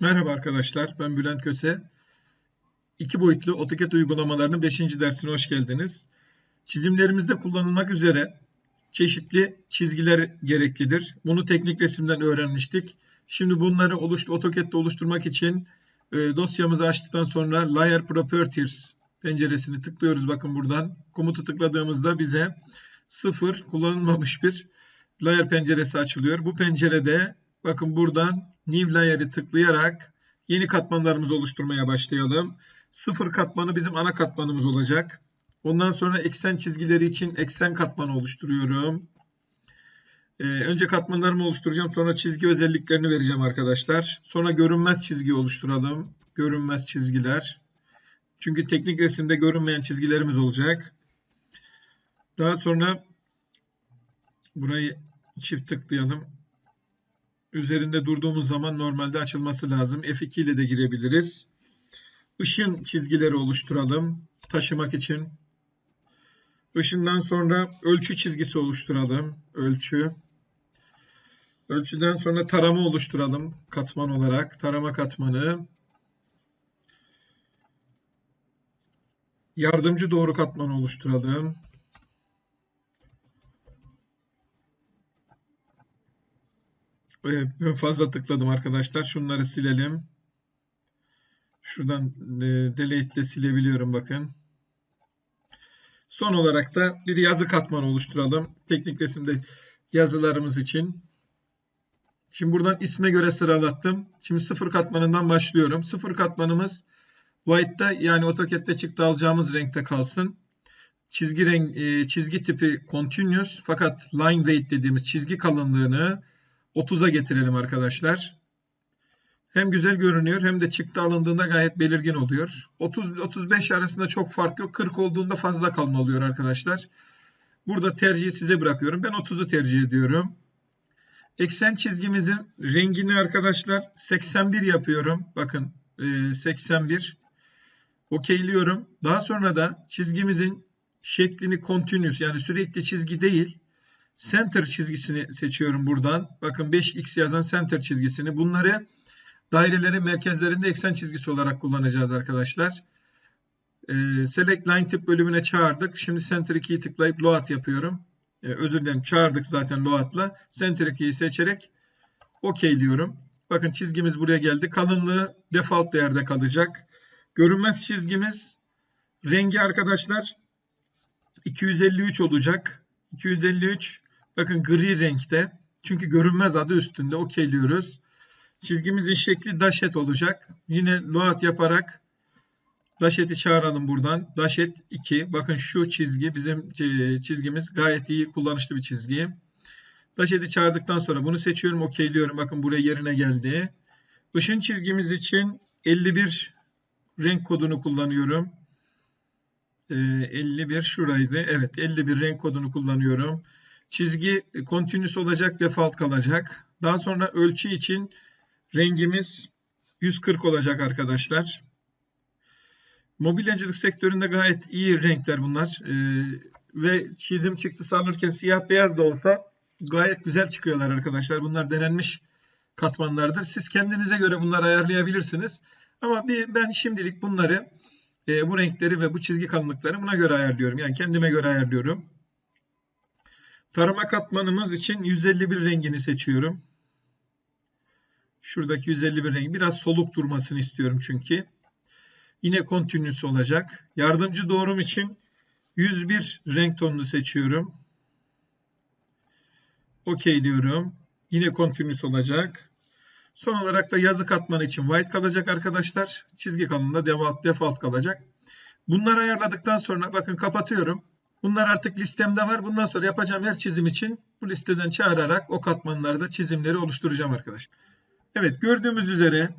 Merhaba arkadaşlar, ben Bülent Köse. İki boyutlu AutoCAD uygulamalarının 5. dersine hoş geldiniz. Çizimlerimizde kullanılmak üzere çeşitli çizgiler gereklidir. Bunu teknik resimden öğrenmiştik. Şimdi bunları oluş, AutoCAD'de oluşturmak için e, dosyamızı açtıktan sonra Layer Properties penceresini tıklıyoruz. Bakın buradan komutu tıkladığımızda bize sıfır kullanılmamış bir layer penceresi açılıyor. Bu pencerede bakın buradan New Layer'ı tıklayarak yeni katmanlarımızı oluşturmaya başlayalım. Sıfır katmanı bizim ana katmanımız olacak. Ondan sonra eksen çizgileri için eksen katmanı oluşturuyorum. Ee, önce katmanlarımı oluşturacağım. Sonra çizgi özelliklerini vereceğim arkadaşlar. Sonra görünmez çizgi oluşturalım. Görünmez çizgiler. Çünkü teknik resimde görünmeyen çizgilerimiz olacak. Daha sonra burayı çift tıklayalım. Üzerinde durduğumuz zaman normalde açılması lazım. F2 ile de girebiliriz. Işın çizgileri oluşturalım. Taşımak için. Işından sonra ölçü çizgisi oluşturalım. Ölçü. Ölçüden sonra tarama oluşturalım. Katman olarak. Tarama katmanı. Yardımcı doğru katmanı oluşturalım. Fazla tıkladım arkadaşlar. Şunları silelim. Şuradan e, delete ile silebiliyorum bakın. Son olarak da bir yazı katmanı oluşturalım. Teknik resimde yazılarımız için. Şimdi buradan isme göre sıralattım. Şimdi sıfır katmanından başlıyorum. Sıfır katmanımız white'da yani AutoCAD'de çıktı alacağımız renkte kalsın. Çizgi renk, e, çizgi tipi continuous fakat line weight dediğimiz çizgi kalınlığını 30'a getirelim arkadaşlar. Hem güzel görünüyor hem de çıktı alındığında gayet belirgin oluyor. 30-35 arasında çok fark yok. 40 olduğunda fazla kalma oluyor arkadaşlar. Burada tercihi size bırakıyorum. Ben 30'u tercih ediyorum. Eksen çizgimizin rengini arkadaşlar 81 yapıyorum. Bakın 81. Okeyliyorum. Daha sonra da çizgimizin şeklini continuous yani sürekli çizgi değil center çizgisini seçiyorum buradan. Bakın 5x yazan center çizgisini. Bunları dairelerin merkezlerinde eksen çizgisi olarak kullanacağız arkadaşlar. Ee, select line tip bölümüne çağırdık. Şimdi center 2'yi tıklayıp load yapıyorum. Ee, özür dilerim çağırdık zaten load'la. Center 2'yi seçerek OK diyorum. Bakın çizgimiz buraya geldi. Kalınlığı default değerde kalacak. Görünmez çizgimiz rengi arkadaşlar 253 olacak. 253 Bakın gri renkte. Çünkü görünmez adı üstünde. Okeyliyoruz. Çizgimizin şekli dashet olacak. Yine load yaparak dashet'i çağıralım buradan. Dashet 2. Bakın şu çizgi bizim e, çizgimiz gayet iyi kullanışlı bir çizgi. Dashet'i çağırdıktan sonra bunu seçiyorum. Okeyliyorum. Bakın buraya yerine geldi. Işın çizgimiz için 51 renk kodunu kullanıyorum. 51 e, şuraydı. Evet 51 renk kodunu kullanıyorum. Çizgi continuous olacak, default kalacak. Daha sonra ölçü için rengimiz 140 olacak arkadaşlar. Mobilyacılık sektöründe gayet iyi renkler bunlar. Ee, ve çizim çıktısı alırken siyah beyaz da olsa gayet güzel çıkıyorlar arkadaşlar. Bunlar denenmiş katmanlardır. Siz kendinize göre bunları ayarlayabilirsiniz. Ama bir, ben şimdilik bunları e, bu renkleri ve bu çizgi kalınlıkları buna göre ayarlıyorum. Yani kendime göre ayarlıyorum. Tarama katmanımız için 151 rengini seçiyorum. Şuradaki 151 rengi biraz soluk durmasını istiyorum çünkü. Yine continuous olacak. Yardımcı doğrum için 101 renk tonunu seçiyorum. OK diyorum. Yine continuous olacak. Son olarak da yazı katmanı için white kalacak arkadaşlar. Çizgi kalınlığında default, default kalacak. Bunları ayarladıktan sonra bakın kapatıyorum. Bunlar artık listemde var. Bundan sonra yapacağım her çizim için bu listeden çağırarak o katmanlarda çizimleri oluşturacağım arkadaşlar. Evet gördüğümüz üzere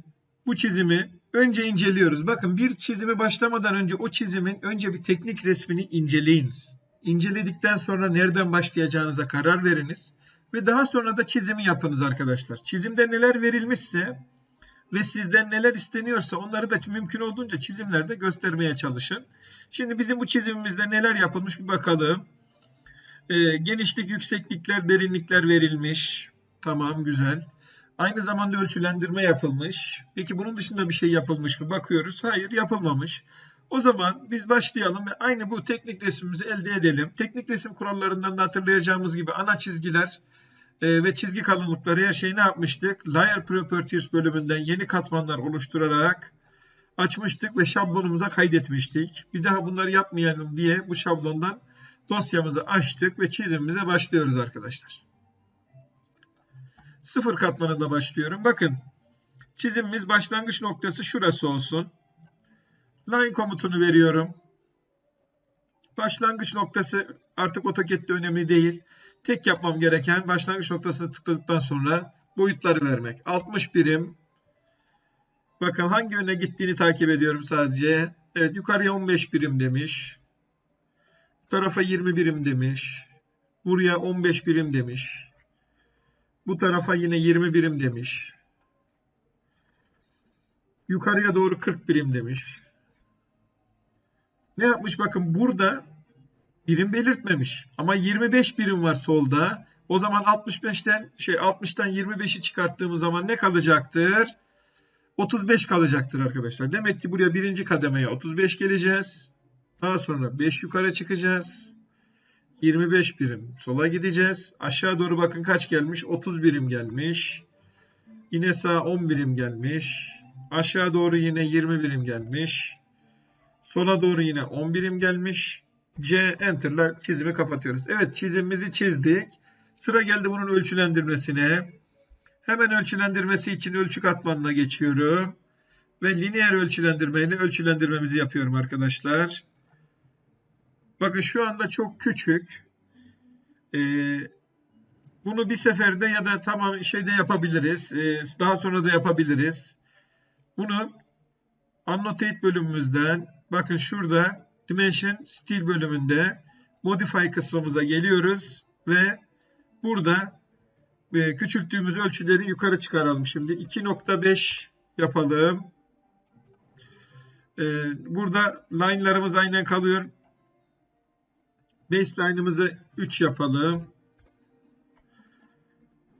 bu çizimi önce inceliyoruz. Bakın bir çizimi başlamadan önce o çizimin önce bir teknik resmini inceleyiniz. İnceledikten sonra nereden başlayacağınıza karar veriniz. Ve daha sonra da çizimi yapınız arkadaşlar. Çizimde neler verilmişse ve sizden neler isteniyorsa onları da mümkün olduğunca çizimlerde göstermeye çalışın. Şimdi bizim bu çizimimizde neler yapılmış bir bakalım. E, genişlik, yükseklikler, derinlikler verilmiş. Tamam, güzel. Aynı zamanda ölçülendirme yapılmış. Peki bunun dışında bir şey yapılmış mı? Bakıyoruz. Hayır, yapılmamış. O zaman biz başlayalım ve aynı bu teknik resmimizi elde edelim. Teknik resim kurallarından da hatırlayacağımız gibi ana çizgiler e, ve çizgi kalınlıkları her şeyi ne yapmıştık? Layer Properties bölümünden yeni katmanlar oluşturarak açmıştık ve şablonumuza kaydetmiştik. Bir daha bunları yapmayalım diye bu şablondan dosyamızı açtık ve çizimimize başlıyoruz arkadaşlar. Sıfır katmanında başlıyorum. Bakın çizimimiz başlangıç noktası şurası olsun. Line komutunu veriyorum. Başlangıç noktası artık AutoCAD'de önemli değil. Tek yapmam gereken başlangıç noktasını tıkladıktan sonra boyutları vermek. 60 birim. Bakın hangi yöne gittiğini takip ediyorum sadece. Evet yukarıya 15 birim demiş. Bu tarafa 20 birim demiş. Buraya 15 birim demiş. Bu tarafa yine 20 birim demiş. Yukarıya doğru 40 birim demiş. Ne yapmış? Bakın burada birim belirtmemiş. Ama 25 birim var solda. O zaman 65'ten şey 60'tan 25'i çıkarttığımız zaman ne kalacaktır? 35 kalacaktır arkadaşlar. Demek ki buraya birinci kademeye 35 geleceğiz. Daha sonra 5 yukarı çıkacağız. 25 birim sola gideceğiz. Aşağı doğru bakın kaç gelmiş? 30 birim gelmiş. Yine sağ 10 birim gelmiş. Aşağı doğru yine 20 birim gelmiş. Sola doğru yine 10 birim gelmiş. C enter'la çizimi kapatıyoruz. Evet çizimimizi çizdik. Sıra geldi bunun ölçülendirmesine. Hemen ölçülendirmesi için ölçü katmanına geçiyorum. Ve lineer ölçülendirmeyle ölçülendirmemizi yapıyorum arkadaşlar. Bakın şu anda çok küçük. Ee, bunu bir seferde ya da tamam şeyde yapabiliriz. Ee, daha sonra da yapabiliriz. Bunu annotate bölümümüzden bakın şurada dimension stil bölümünde modify kısmımıza geliyoruz ve burada e, küçülttüğümüz ölçüleri yukarı çıkaralım. Şimdi 2.5 yapalım. Ee, burada line'larımız aynen kalıyor. Baseline'ımızı 3 yapalım.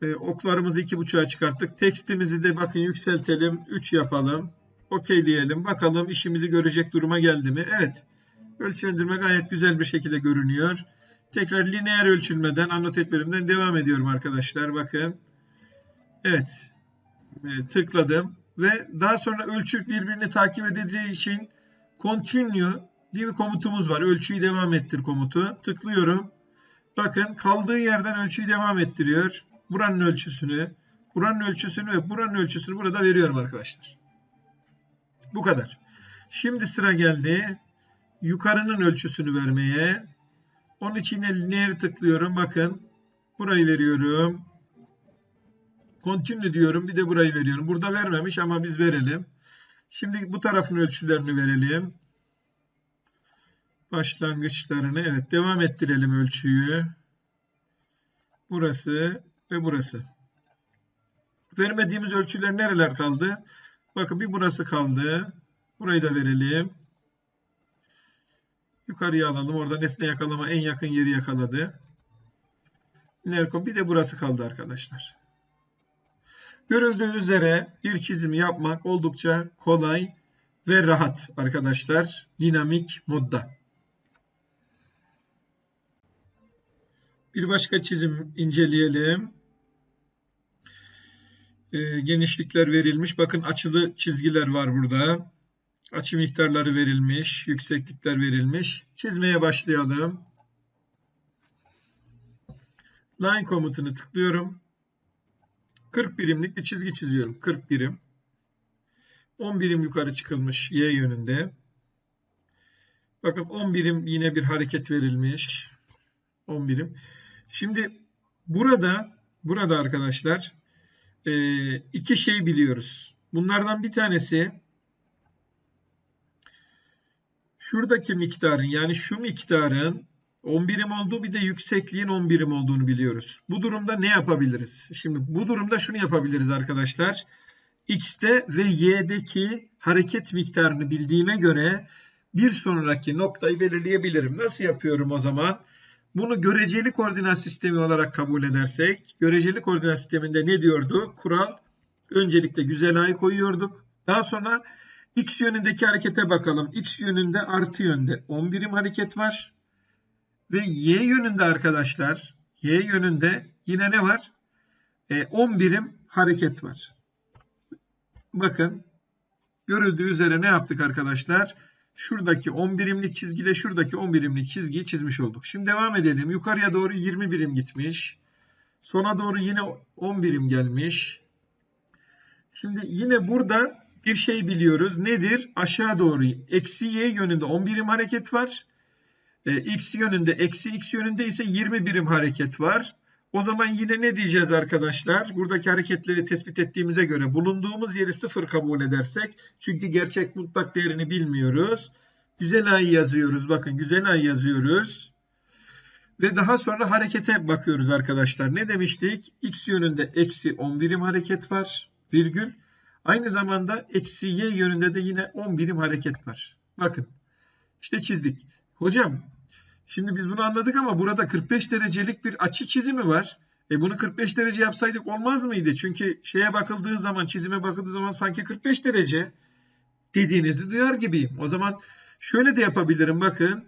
Ee, oklarımızı 2.5'a çıkarttık. Tekstimizi de bakın yükseltelim. 3 yapalım. Okeyleyelim. Bakalım işimizi görecek duruma geldi mi? Evet. Ölçülendirme gayet güzel bir şekilde görünüyor. Tekrar lineer ölçülmeden annotate bölümünden devam ediyorum arkadaşlar. Bakın. Evet. E, tıkladım. Ve daha sonra ölçü birbirini takip edeceği için continue diye bir komutumuz var. Ölçüyü devam ettir komutu. Tıklıyorum. Bakın kaldığı yerden ölçüyü devam ettiriyor. Buranın ölçüsünü, buranın ölçüsünü ve buranın ölçüsünü burada veriyorum arkadaşlar. Bu kadar. Şimdi sıra geldi yukarının ölçüsünü vermeye. Onun için lineer tıklıyorum. Bakın burayı veriyorum. Continue diyorum. Bir de burayı veriyorum. Burada vermemiş ama biz verelim. Şimdi bu tarafın ölçülerini verelim. Başlangıçlarını evet devam ettirelim ölçüyü. Burası ve burası. Vermediğimiz ölçüler nereler kaldı? Bakın bir burası kaldı. Burayı da verelim. Yukarıya alalım. Orada nesne yakalama en yakın yeri yakaladı. Nerko bir de burası kaldı arkadaşlar. Görüldüğü üzere bir çizimi yapmak oldukça kolay ve rahat arkadaşlar. Dinamik modda. Bir başka çizim inceleyelim. Ee, genişlikler verilmiş. Bakın açılı çizgiler var burada. Açı miktarları verilmiş, yükseklikler verilmiş. Çizmeye başlayalım. Line komutunu tıklıyorum. 40 birimlik bir çizgi çiziyorum. 40 birim. 10 birim yukarı çıkılmış Y yönünde. Bakın 10 birim yine bir hareket verilmiş. 10 birim. Şimdi burada burada arkadaşlar iki şey biliyoruz. Bunlardan bir tanesi şuradaki miktarın yani şu miktarın 10 birim olduğu bir de yüksekliğin 10 birim olduğunu biliyoruz. Bu durumda ne yapabiliriz? Şimdi bu durumda şunu yapabiliriz arkadaşlar. X'te ve Y'deki hareket miktarını bildiğime göre bir sonraki noktayı belirleyebilirim. Nasıl yapıyorum o zaman? Bunu göreceli koordinat sistemi olarak kabul edersek, göreceli koordinat sisteminde ne diyordu? Kural öncelikle güzel a'yı koyuyorduk. Daha sonra x yönündeki harekete bakalım. x yönünde artı yönde 10 birim hareket var. Ve y yönünde arkadaşlar, y yönünde yine ne var? E, 10 birim hareket var. Bakın görüldüğü üzere ne yaptık arkadaşlar? Şuradaki 10 birimlik çizgiyle şuradaki 10 birimlik çizgiyi çizmiş olduk. Şimdi devam edelim. Yukarıya doğru 20 birim gitmiş. Sona doğru yine 10 birim gelmiş. Şimdi yine burada bir şey biliyoruz. Nedir? Aşağı doğru eksi y yönünde 10 birim hareket var. E, x yönünde eksi x yönünde ise 20 birim hareket var. O zaman yine ne diyeceğiz arkadaşlar? Buradaki hareketleri tespit ettiğimize göre bulunduğumuz yeri sıfır kabul edersek çünkü gerçek mutlak değerini bilmiyoruz. Güzel ay yazıyoruz. Bakın güzel ay yazıyoruz. Ve daha sonra harekete bakıyoruz arkadaşlar. Ne demiştik? X yönünde eksi 10 birim hareket var. Virgül. Aynı zamanda eksi y yönünde de yine 10 birim hareket var. Bakın. İşte çizdik. Hocam Şimdi biz bunu anladık ama burada 45 derecelik bir açı çizimi var. E bunu 45 derece yapsaydık olmaz mıydı? Çünkü şeye bakıldığı zaman, çizime bakıldığı zaman sanki 45 derece dediğinizi duyar gibiyim. O zaman şöyle de yapabilirim. Bakın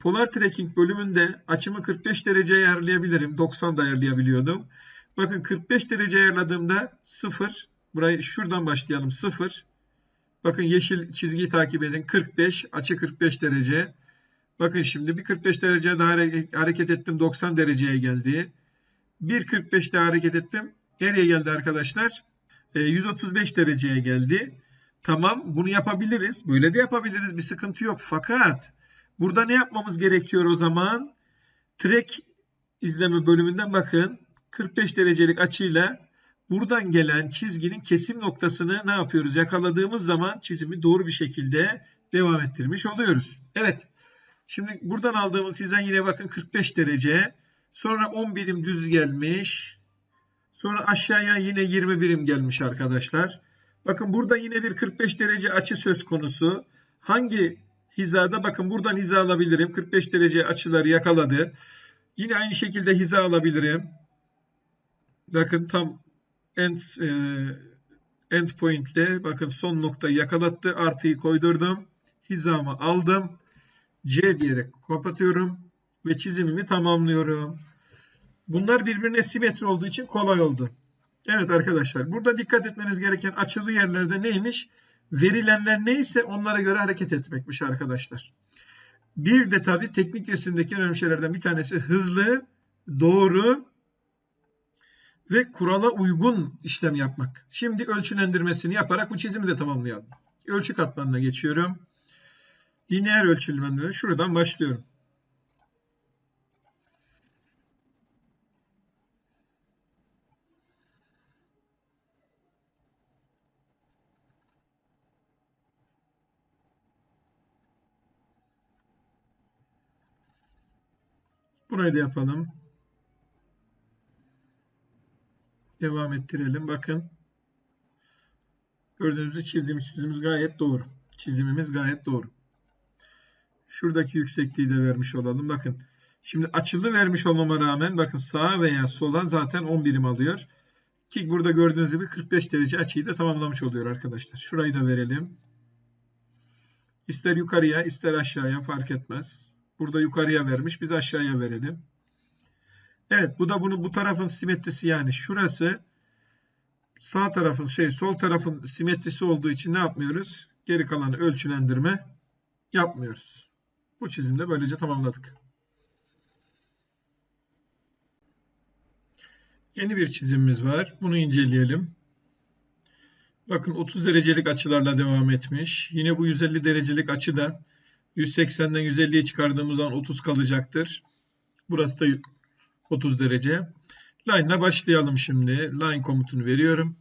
Polar Tracking bölümünde açımı 45 derece ayarlayabilirim. 90 da ayarlayabiliyordum. Bakın 45 derece ayarladığımda 0. Burayı şuradan başlayalım 0. Bakın yeşil çizgiyi takip edin. 45 açı 45 derece. Bakın şimdi bir 45 derece daha hareket ettim 90 dereceye geldi. Bir 45 daha hareket ettim. Nereye geldi arkadaşlar? E, 135 dereceye geldi. Tamam bunu yapabiliriz. Böyle de yapabiliriz. Bir sıkıntı yok. Fakat burada ne yapmamız gerekiyor o zaman? Track izleme bölümünden bakın. 45 derecelik açıyla buradan gelen çizginin kesim noktasını ne yapıyoruz? Yakaladığımız zaman çizimi doğru bir şekilde devam ettirmiş oluyoruz. Evet. Şimdi buradan aldığımız hizan yine bakın 45 derece. Sonra 10 birim düz gelmiş. Sonra aşağıya yine 20 birim gelmiş arkadaşlar. Bakın burada yine bir 45 derece açı söz konusu. Hangi hizada? Bakın buradan hiza alabilirim. 45 derece açıları yakaladı. Yine aynı şekilde hiza alabilirim. Bakın tam end, e, end point bakın son noktayı yakalattı. Artıyı koydurdum. Hizamı aldım. C diyerek kapatıyorum ve çizimimi tamamlıyorum. Bunlar birbirine simetri olduğu için kolay oldu. Evet arkadaşlar burada dikkat etmeniz gereken açılı yerlerde neymiş? Verilenler neyse onlara göre hareket etmekmiş arkadaşlar. Bir de tabi teknik resimdeki önemli şeylerden bir tanesi hızlı, doğru ve kurala uygun işlem yapmak. Şimdi ölçülendirmesini yaparak bu çizimi de tamamlayalım. Ölçü katmanına geçiyorum. Lineer ölçülmenlere şuradan başlıyorum. Burayı da yapalım. Devam ettirelim. Bakın. Gördüğünüz gibi çizdiğimiz çizimimiz gayet doğru. Çizimimiz gayet doğru. Şuradaki yüksekliği de vermiş olalım. Bakın. Şimdi açılı vermiş olmama rağmen bakın sağa veya sola zaten 10 birim alıyor. Ki burada gördüğünüz gibi 45 derece açıyı da tamamlamış oluyor arkadaşlar. Şurayı da verelim. İster yukarıya ister aşağıya fark etmez. Burada yukarıya vermiş. Biz aşağıya verelim. Evet bu da bunu bu tarafın simetrisi yani şurası sağ tarafın şey sol tarafın simetrisi olduğu için ne yapmıyoruz? Geri kalanı ölçülendirme yapmıyoruz. Bu çizimde böylece tamamladık. Yeni bir çizimimiz var. Bunu inceleyelim. Bakın 30 derecelik açılarla devam etmiş. Yine bu 150 derecelik açı da 180'den 150'ye çıkardığımız zaman 30 kalacaktır. Burası da 30 derece. Line'la başlayalım şimdi. Line komutunu veriyorum.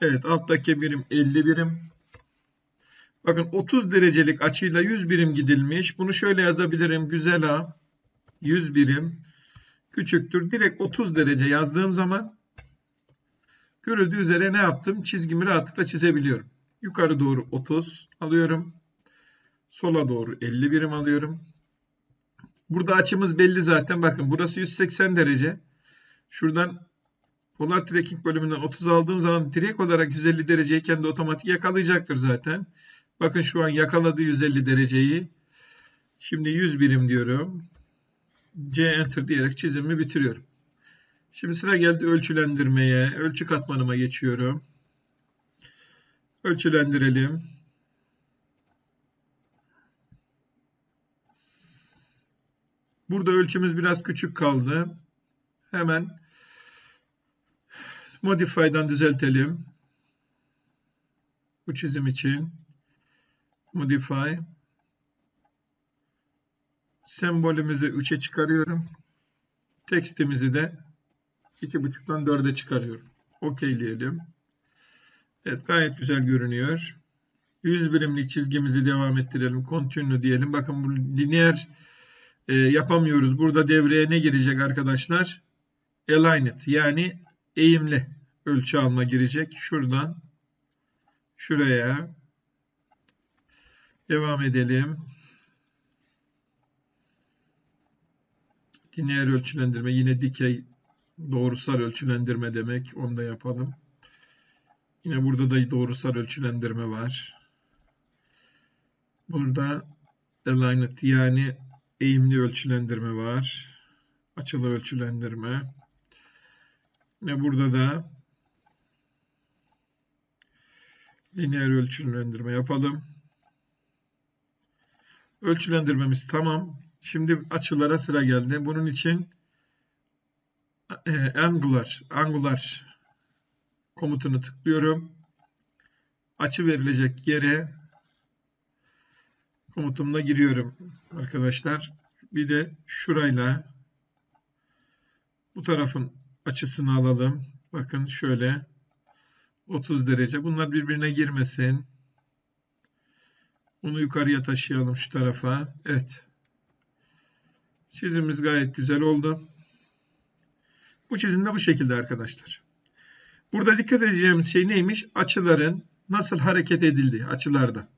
Evet alttaki birim 50 birim. Bakın 30 derecelik açıyla 100 birim gidilmiş. Bunu şöyle yazabilirim. Güzel A 100 birim küçüktür. Direkt 30 derece yazdığım zaman görüldüğü üzere ne yaptım? Çizgimi rahatlıkla çizebiliyorum. Yukarı doğru 30 alıyorum. Sola doğru 50 birim alıyorum. Burada açımız belli zaten. Bakın burası 180 derece. Şuradan Polar Tracking bölümünden 30 aldığım zaman direkt olarak 150 dereceyi kendi otomatik yakalayacaktır zaten. Bakın şu an yakaladı 150 dereceyi. Şimdi 100 birim diyorum. C Enter diyerek çizimi bitiriyorum. Şimdi sıra geldi ölçülendirmeye. Ölçü katmanıma geçiyorum. Ölçülendirelim. Burada ölçümüz biraz küçük kaldı. Hemen Modify'dan düzeltelim. Bu çizim için. Modify. Sembolümüzü 3'e çıkarıyorum. Tekstimizi de 2.5'tan 4'e çıkarıyorum. Okeyleyelim. Evet gayet güzel görünüyor. 100 birimlik çizgimizi devam ettirelim. Continue diyelim. Bakın bu lineer e, yapamıyoruz. Burada devreye ne girecek arkadaşlar? Align it. Yani eğimli ölçü alma girecek. Şuradan şuraya devam edelim. Lineer ölçülendirme yine dikey doğrusal ölçülendirme demek. Onu da yapalım. Yine burada da doğrusal ölçülendirme var. Burada aligned yani eğimli ölçülendirme var. Açılı ölçülendirme. Yine burada da lineer ölçülendirme yapalım. Ölçülendirmemiz tamam. Şimdi açılara sıra geldi. Bunun için e, angular, angular komutunu tıklıyorum. Açı verilecek yere komutumla giriyorum arkadaşlar. Bir de şurayla bu tarafın açısını alalım. Bakın şöyle 30 derece. Bunlar birbirine girmesin. Bunu yukarıya taşıyalım şu tarafa. Evet. Çizimimiz gayet güzel oldu. Bu çizim de bu şekilde arkadaşlar. Burada dikkat edeceğimiz şey neymiş? Açıların nasıl hareket edildiği açılarda.